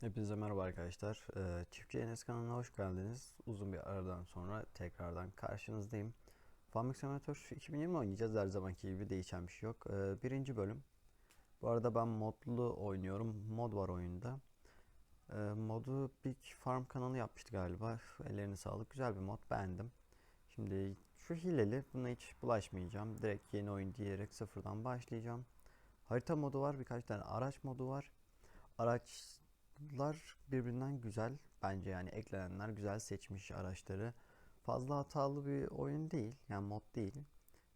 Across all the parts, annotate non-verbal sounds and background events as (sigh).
Hepinize merhaba arkadaşlar. Ee, Çiftçi Enes kanalına hoş geldiniz. Uzun bir aradan sonra tekrardan karşınızdayım. Farming Simulator 2020 oynayacağız. Her zamanki gibi değişen bir şey yok. Ee, birinci bölüm. Bu arada ben modlu oynuyorum. Mod var oyunda. Ee, modu Big Farm kanalı yapmıştı galiba. Ellerine sağlık. Güzel bir mod. Beğendim. Şimdi şu hileli. Buna hiç bulaşmayacağım. Direkt yeni oyun diyerek sıfırdan başlayacağım. Harita modu var. Birkaç tane araç modu var. Araçlar birbirinden güzel. Bence yani eklenenler güzel seçmiş araçları. Fazla hatalı bir oyun değil. Yani mod değil.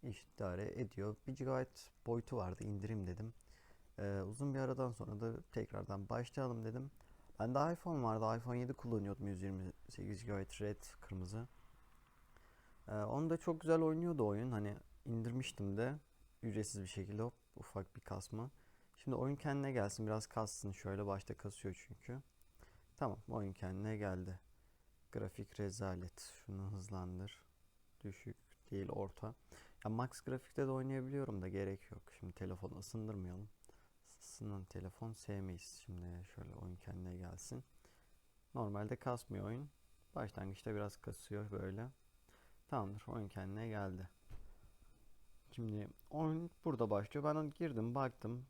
İdare ediyor. 1 GB boyutu vardı. indirim dedim. Ee, uzun bir aradan sonra da tekrardan başlayalım dedim. Bende iPhone vardı. iPhone 7 kullanıyordum. 128 GB red kırmızı. Ee, onu da çok güzel oynuyordu oyun. Hani indirmiştim de ücretsiz bir şekilde hop ufak bir kasma. Şimdi oyun kendine gelsin. Biraz kassın. Şöyle başta kasıyor çünkü. Tamam oyun kendine geldi. Grafik rezalet. Şunu hızlandır. Düşük değil orta. Ya max grafikte de oynayabiliyorum da gerek yok. Şimdi telefonu ısındırmayalım. Isınan telefon sevmeyiz. Şimdi şöyle oyun kendine gelsin. Normalde kasmıyor oyun. Başlangıçta biraz kasıyor böyle. Tamamdır oyun kendine geldi. Şimdi oyun burada başlıyor. Ben girdim baktım.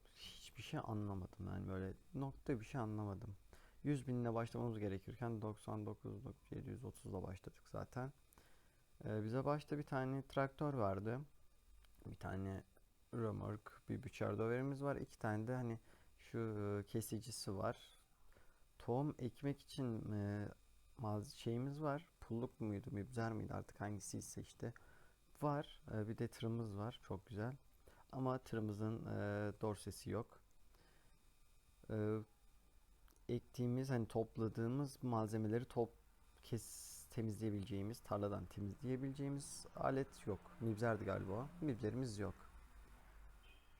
Hiçbir şey anlamadım. Yani böyle nokta bir şey anlamadım. 100 binle başlamamız gerekirken 99.730'la başladık zaten. Ee, bize başta bir tane traktör vardı. Bir tane römork, bir biçer döverimiz var. iki tane de hani şu e, kesicisi var. Tohum ekmek için e, şeyimiz var. Pulluk muydu, mübzer miydi artık hangisiyse işte. Var. E, bir de tırımız var. Çok güzel. Ama tırımızın e, dorsesi yok. E, ektiğimiz hani topladığımız malzemeleri top kes temizleyebileceğimiz, tarladan temizleyebileceğimiz alet yok. Mibzerdi galiba. Mibzerimiz yok.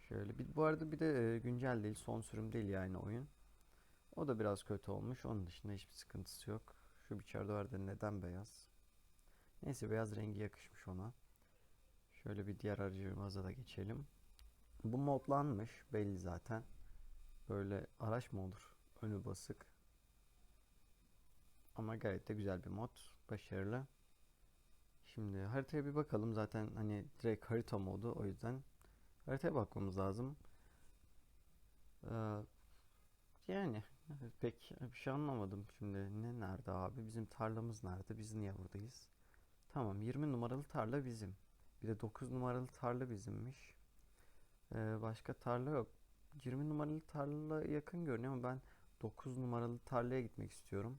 Şöyle bir bu arada bir de e, güncel değil, son sürüm değil yani oyun. O da biraz kötü olmuş. Onun dışında hiçbir sıkıntısı yok. Şu biçerde vardı neden beyaz? Neyse beyaz rengi yakışmış ona. Şöyle bir diğer aracımıza da geçelim. Bu modlanmış belli zaten. Böyle araç mı olur? Önü basık. Ama gayet de güzel bir mod. Başarılı. Şimdi haritaya bir bakalım. Zaten hani direkt harita modu. O yüzden haritaya bakmamız lazım. Ee, yani pek bir şey anlamadım. Şimdi ne nerede abi? Bizim tarlamız nerede? Biz niye buradayız? Tamam 20 numaralı tarla bizim. Bir de 9 numaralı tarla bizimmiş. Ee, başka tarla yok. 20 numaralı tarla yakın görünüyor ama ben 9 numaralı tarlaya gitmek istiyorum.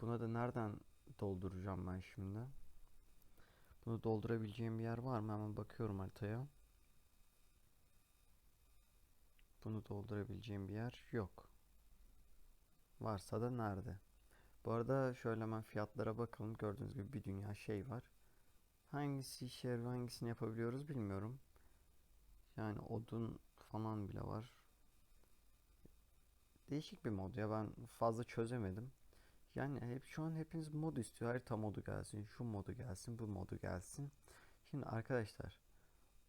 Buna da nereden dolduracağım ben şimdi? Bunu doldurabileceğim bir yer var mı? Hemen bakıyorum haritaya. Bunu doldurabileceğim bir yer yok. Varsa da nerede? Bu arada şöyle hemen fiyatlara bakalım. Gördüğünüz gibi bir dünya şey var. Hangisi işe yarıyor, hangisini yapabiliyoruz bilmiyorum. Yani odun falan bile var. Değişik bir mod ya ben fazla çözemedim. Yani hep şu an hepiniz mod istiyor. Harita modu gelsin, şu modu gelsin, bu modu gelsin. Şimdi arkadaşlar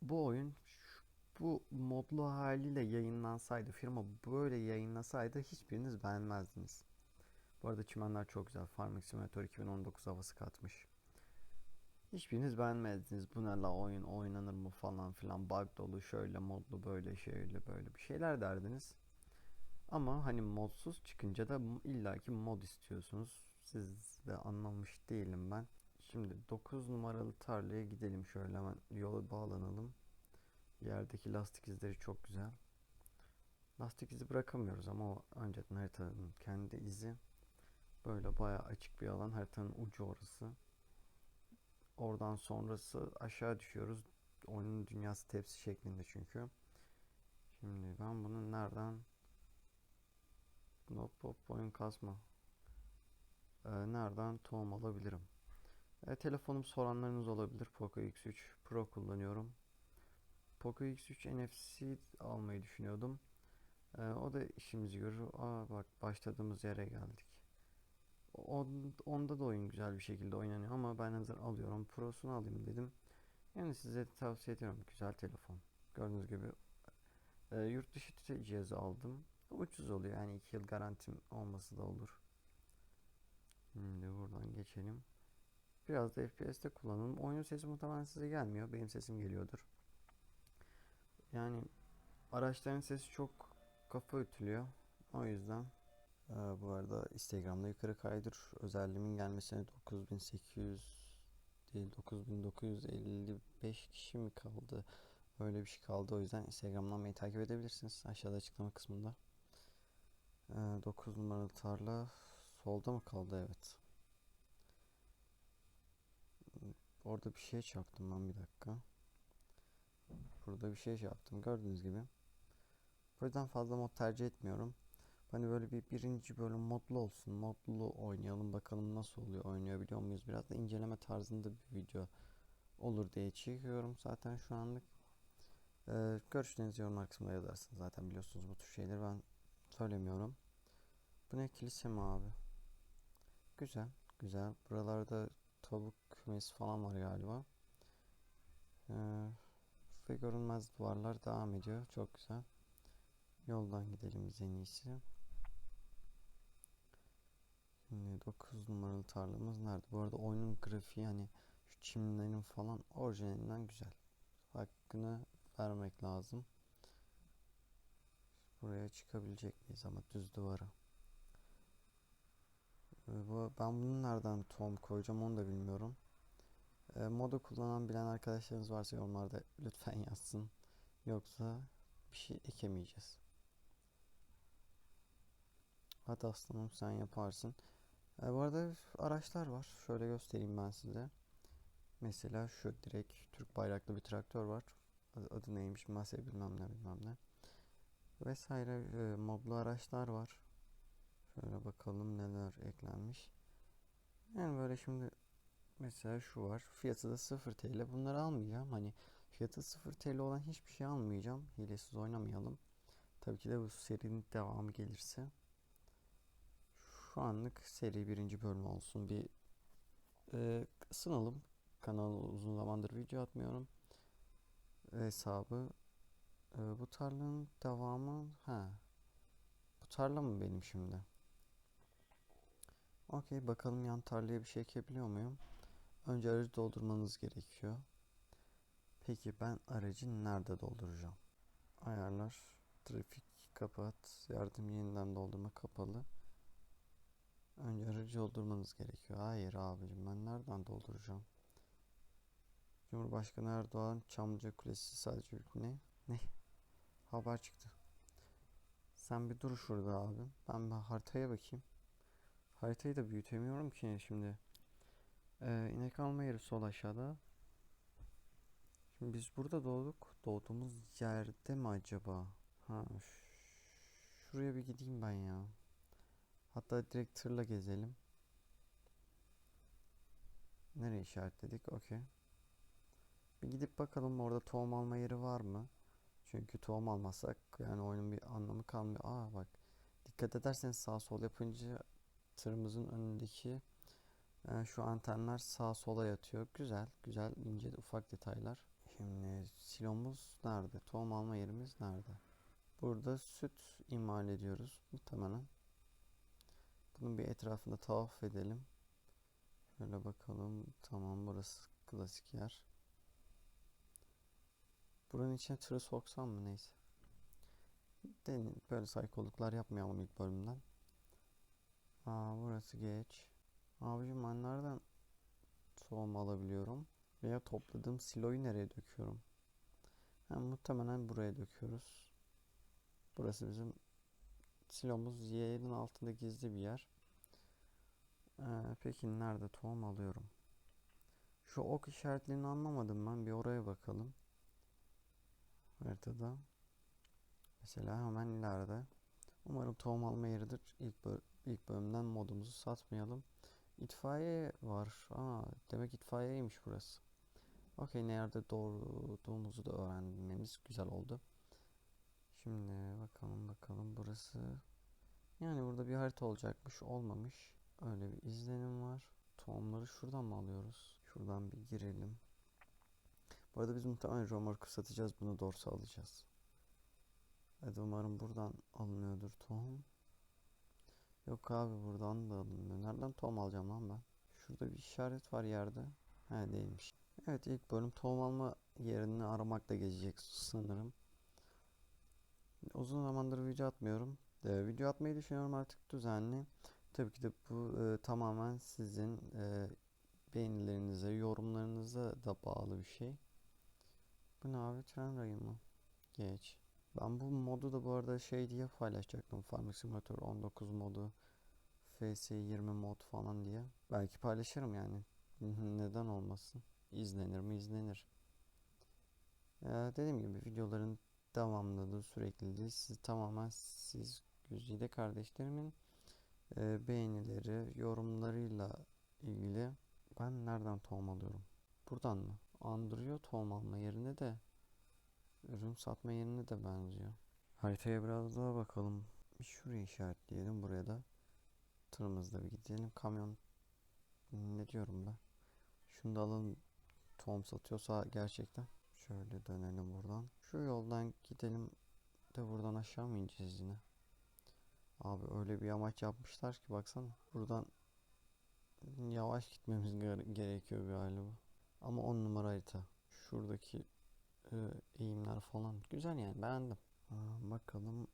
bu oyun şu- bu modlu haliyle yayınlansaydı, firma böyle yayınlasaydı hiçbiriniz beğenmezdiniz. Bu arada çimenler çok güzel. Farming Simulator 2019 havası katmış. Hiçbiriniz beğenmezdiniz. Bu ne la oyun oynanır mı falan filan bug dolu şöyle modlu böyle şöyle böyle bir şeyler derdiniz. Ama hani modsuz çıkınca da illaki mod istiyorsunuz. Siz de anlamış değilim ben. Şimdi 9 numaralı tarlaya gidelim şöyle hemen yola bağlanalım. Yerdeki lastik izleri çok güzel. Lastik izi bırakamıyoruz ama o önceden haritanın kendi izi. Böyle bayağı açık bir alan. Haritanın ucu orası. Oradan sonrası aşağı düşüyoruz. Oyunun dünyası tepsi şeklinde çünkü. Şimdi ben bunu nereden Hop hop oyun kasma. Ee, nereden tohum alabilirim? E, telefonum soranlarınız olabilir. Poco X3 Pro kullanıyorum. Poco X3 NFC almayı düşünüyordum. E, o da işimizi görür. Aa bak başladığımız yere geldik. On, onda da oyun güzel bir şekilde oynanıyor ama ben hazır alıyorum. Pro'sunu alayım dedim. Yani size tavsiye ediyorum. Güzel telefon. Gördüğünüz gibi e, yurt dışı cihazı aldım. ucuz oluyor. Yani 2 yıl garantim olması da olur. Şimdi buradan geçelim. Biraz da FPS'te kullanalım. Oyunun sesi muhtemelen size gelmiyor. Benim sesim geliyordur. Yani araçların sesi çok kafa ötülüyor. O yüzden bu arada Instagram'da yukarı kaydır özelliğimin gelmesine 9800 değil 9955 kişi mi kaldı? Öyle bir şey kaldı. O yüzden Instagram'dan beni takip edebilirsiniz. Aşağıda açıklama kısmında. Ee, 9 numaralı tarla solda mı kaldı? Evet. Orada bir şey çaktım ben bir dakika. Burada bir şey yaptım gördüğünüz gibi. Yüzden fazla mod tercih etmiyorum. Hani böyle bir birinci bölüm modlu olsun. Modlu oynayalım bakalım nasıl oluyor oynuyor biliyor muyuz? Biraz da inceleme tarzında bir video olur diye çekiyorum zaten şu anlık. Ee, görüşlerinizi yorumlar kısmında yazarsınız zaten biliyorsunuz bu tür şeyleri ben söylemiyorum. Bu ne kilise mi abi? Güzel güzel. Buralarda tavuk kümesi falan var galiba. Ee, ve görünmez duvarlar devam ediyor. Çok güzel. Yoldan gidelim biz en iyisi. Şimdi 9 numaralı tarlamız nerede? Bu arada oyunun grafiği hani şu çimlerin falan orijinalinden güzel. Hakkını vermek lazım. Buraya çıkabilecek miyiz ama düz duvara. Ee, ben bunun nereden tohum koyacağım onu da bilmiyorum. E, modu kullanan bilen arkadaşlarınız varsa yorumlarda lütfen (laughs) yazsın. Yoksa bir şey ekemeyeceğiz. Hadi aslanım sen yaparsın. E, bu arada araçlar var. Şöyle göstereyim ben size. Mesela şu direkt Türk bayraklı bir traktör var. Adı, adı neymiş? Mase bilmem ne bilmem ne. Vesaire e, modlu araçlar var. Şöyle bakalım neler eklenmiş. Yani böyle şimdi mesela şu var. Fiyatı da 0 TL. Bunları almayacağım. Hani fiyatı 0 TL olan hiçbir şey almayacağım. Hilesiz oynamayalım. Tabii ki de bu serinin devamı gelirse. Şu anlık seri birinci bölüm olsun. Bir e, ısınalım. Kanala uzun zamandır video atmıyorum. Hesabı. E, bu tarlanın devamı. Ha. Bu tarla mı benim şimdi? Okey bakalım yan tarlaya bir şey ekebiliyor muyum? Önce aracı doldurmanız gerekiyor. Peki ben aracı nerede dolduracağım? Ayarlar. Trafik kapat. Yardım yeniden doldurma kapalı. Önce aracı doldurmanız gerekiyor. Hayır abicim ben nereden dolduracağım? Cumhurbaşkanı Erdoğan Çamlıca Kulesi sadece ne? Ne? Haber çıktı. Sen bir dur şurada abi. Ben bir haritaya bakayım. Haritayı da büyütemiyorum ki şimdi. Ee, inek alma yeri sol aşağıda. Şimdi biz burada doğduk. Doğduğumuz yerde mi acaba? Ha, şuraya bir gideyim ben ya. Hatta direkt tırla gezelim. Nereye işaretledik? Okey. Bir gidip bakalım orada tohum alma yeri var mı? Çünkü tohum almazsak yani oyunun bir anlamı kalmıyor. Aa bak. Dikkat ederseniz sağ sol yapınca tırımızın önündeki yani e, şu antenler sağ sola yatıyor. Güzel, güzel ince ufak detaylar. Şimdi silomuz nerede? Tohum alma yerimiz nerede? Burada süt imal ediyoruz muhtemelen. Bunun bir etrafında tavaf edelim. Şöyle bakalım. Tamam burası klasik yer. Buranın içine tırı soksam mı neyse. Denin, böyle saykoluklar yapmayalım ilk bölümden. Aa burası geç. Abicim ben nereden tohum alabiliyorum? Veya topladığım siloyu nereye döküyorum? Yani muhtemelen buraya döküyoruz. Burası bizim silomuz yerin altında gizli bir yer. Ee, peki nerede tohum alıyorum? Şu ok işaretlerini anlamadım ben. Bir oraya bakalım. Haritada. Mesela hemen ileride. Umarım tohum alma yeridir. İlk, böl ilk bölümden modumuzu satmayalım. İtfaiye var. Aa, demek itfaiyeymiş burası. Okey nerede doğduğumuzu da öğrenmemiz güzel oldu. Şimdi bakalım bakalım burası. Yani burada bir harita olacakmış olmamış. Öyle bir izlenim var. Tohumları şuradan mı alıyoruz? Şuradan bir girelim. Bu arada biz muhtemelen Romark'ı satacağız. Bunu dorsa alacağız. Evet umarım buradan alınıyordur tohum. Yok abi buradan da alınmıyor. Nereden tohum alacağım lan ben? Şurada bir işaret var yerde. He değilmiş. Evet ilk bölüm tohum alma yerini aramakla geçecek sanırım. Uzun zamandır video atmıyorum. Ee, video atmayı düşünüyorum artık düzenli. Tabii ki de bu e, tamamen sizin e, beğenilerinize, yorumlarınıza da bağlı bir şey. Bu ne abi? Tren rayı mı? Geç. Ben bu modu da bu arada şey diye paylaşacaktım. Farming Simulator 19 modu, FS20 mod falan diye. Belki paylaşırım yani. Neden olmasın? İzlenir mi? İzlenir. Ee, dediğim gibi videoların devamlılığı, sürekliliği siz tamamen siz Güzide kardeşlerimin e, beğenileri, yorumlarıyla ilgili. Ben nereden tohum alıyorum? Buradan mı? Andırıyor tohum alma yerine de ürün satma yerine de benziyor. Haritaya biraz daha bakalım. Bir şuraya işaretleyelim buraya da. Tırımızda bir gidelim. Kamyon ne diyorum ben? Şunu da alalım. Tohum satıyorsa gerçekten. Şöyle dönelim buradan. Şu yoldan gidelim de buradan aşağı mı ineceğiz yine? Abi öyle bir yamaç yapmışlar ki baksana. Buradan yavaş gitmemiz gere- gerekiyor galiba. Ama on numara harita. Şuradaki e, eğimler falan güzel yani beğendim. Aa, bakalım.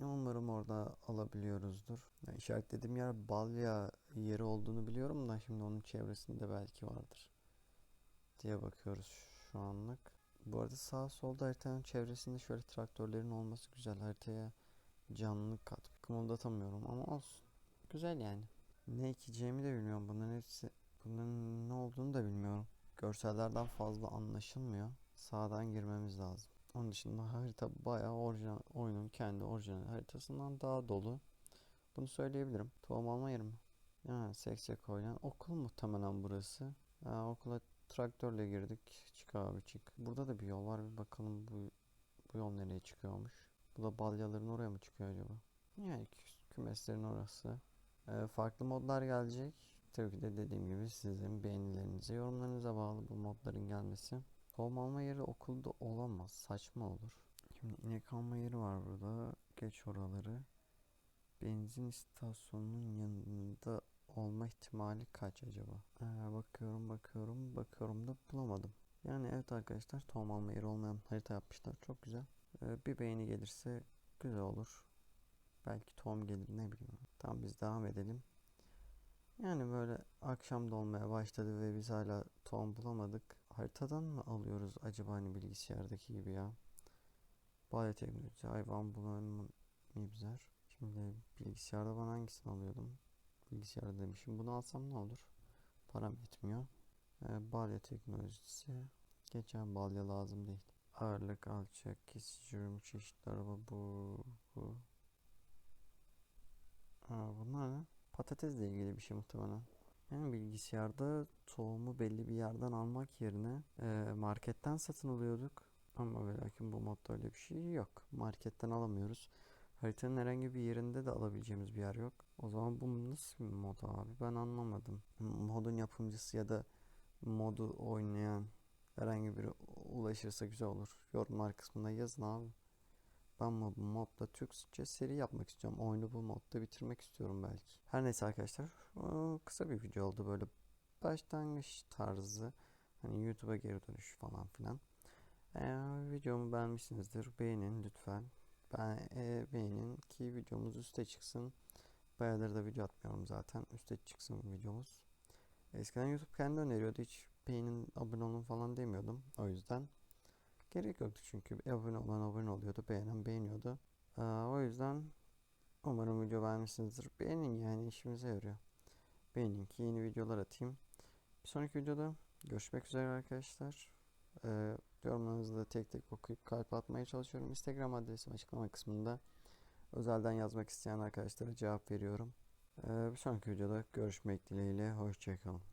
Umarım orada alabiliyoruzdur. Ya işaretlediğim yer Balya yeri olduğunu biliyorum da şimdi onun çevresinde belki vardır diye bakıyoruz şu anlık. Bu arada sağ solda haritanın çevresinde şöyle traktörlerin olması güzel. Haritaya canlılık kat. Kımıldatamıyorum ama olsun. Güzel yani. Ne ekeceğimi de bilmiyorum. Bunların hepsi bunların ne olduğunu da bilmiyorum. Görsellerden fazla anlaşılmıyor. Sağdan girmemiz lazım. Onun dışında harita bayağı orijinal, oyunun kendi orijinal haritasından daha dolu. Bunu söyleyebilirim. Tohum alma yeri mi? Ya seksek oynayan okul muhtemelen burası. Ha, okula traktörle girdik. Çık abi çık. Burada da bir yol var. Bir bakalım bu, bu yol nereye çıkıyormuş. Bu da balyaların oraya mı çıkıyor acaba? Yani kü- kümeslerin orası. Ee, farklı modlar gelecek. Tabii ki de dediğim gibi sizin beğenilerinize, yorumlarınıza bağlı bu modların gelmesi. Tohum alma yeri okulda olamaz. Saçma olur. Şimdi inek alma yeri var burada. Geç oraları. Benzin istasyonunun yanında olma ihtimali kaç acaba? Ee, bakıyorum bakıyorum bakıyorum da bulamadım. Yani evet arkadaşlar tohum alma yeri olmayan harita yapmışlar. Çok güzel. Ee, bir beğeni gelirse güzel olur. Belki tohum gelir ne bileyim. Tamam biz devam edelim. Yani böyle akşam da olmaya başladı ve biz hala tohum bulamadık. Haritadan mı alıyoruz acaba hani bilgisayardaki gibi ya? Balya teknoloji, hayvan bulanımı mibzer. Şimdi bilgisayarda ben hangisini alıyordum? Bilgisayarda demişim. Bunu alsam ne olur? Param yetmiyor. Ee, balya teknolojisi. Geçen balya lazım değil. Ağırlık, alçak, kesici ürün, çeşitli araba bu, bu. Ha, bunlar ne? Patatesle ilgili bir şey muhtemelen. Yani bilgisayarda tohumu belli bir yerden almak yerine e, marketten satın alıyorduk. Ama ve lakin bu modda öyle bir şey yok. Marketten alamıyoruz. Haritanın herhangi bir yerinde de alabileceğimiz bir yer yok. O zaman bu nasıl bir mod abi? Ben anlamadım. Modun yapımcısı ya da modu oynayan herhangi biri ulaşırsa güzel olur. Yorumlar kısmına yazın abi. Ben bu modda Türkçe seri yapmak istiyorum. Oyunu bu modda bitirmek istiyorum belki. Her neyse arkadaşlar. Kısa bir video oldu böyle başlangıç tarzı. Hani YouTube'a geri dönüş falan filan. Eğer videomu beğenmişsinizdir beğenin lütfen. Ben e, beğenin ki videomuz üste çıksın. Bayağıdır da video atmıyorum zaten. Üste çıksın videomuz. Eskiden YouTube kendi öneriyordu. Hiç beğenin, abone olun falan demiyordum. O yüzden gerek yoktu çünkü abone olan abone oluyordu. Beğenen beğeniyordu. Aa, o yüzden umarım video beğenmişsinizdir. Beğenin yani işimize yarıyor. Beğenin ki yeni videolar atayım. Bir sonraki videoda görüşmek üzere arkadaşlar. Ee, yorumlarınızı da tek tek okuyup kalp atmaya çalışıyorum. Instagram adresim açıklama kısmında. Özelden yazmak isteyen arkadaşlara cevap veriyorum. Ee, bir sonraki videoda görüşmek dileğiyle. Hoşçakalın.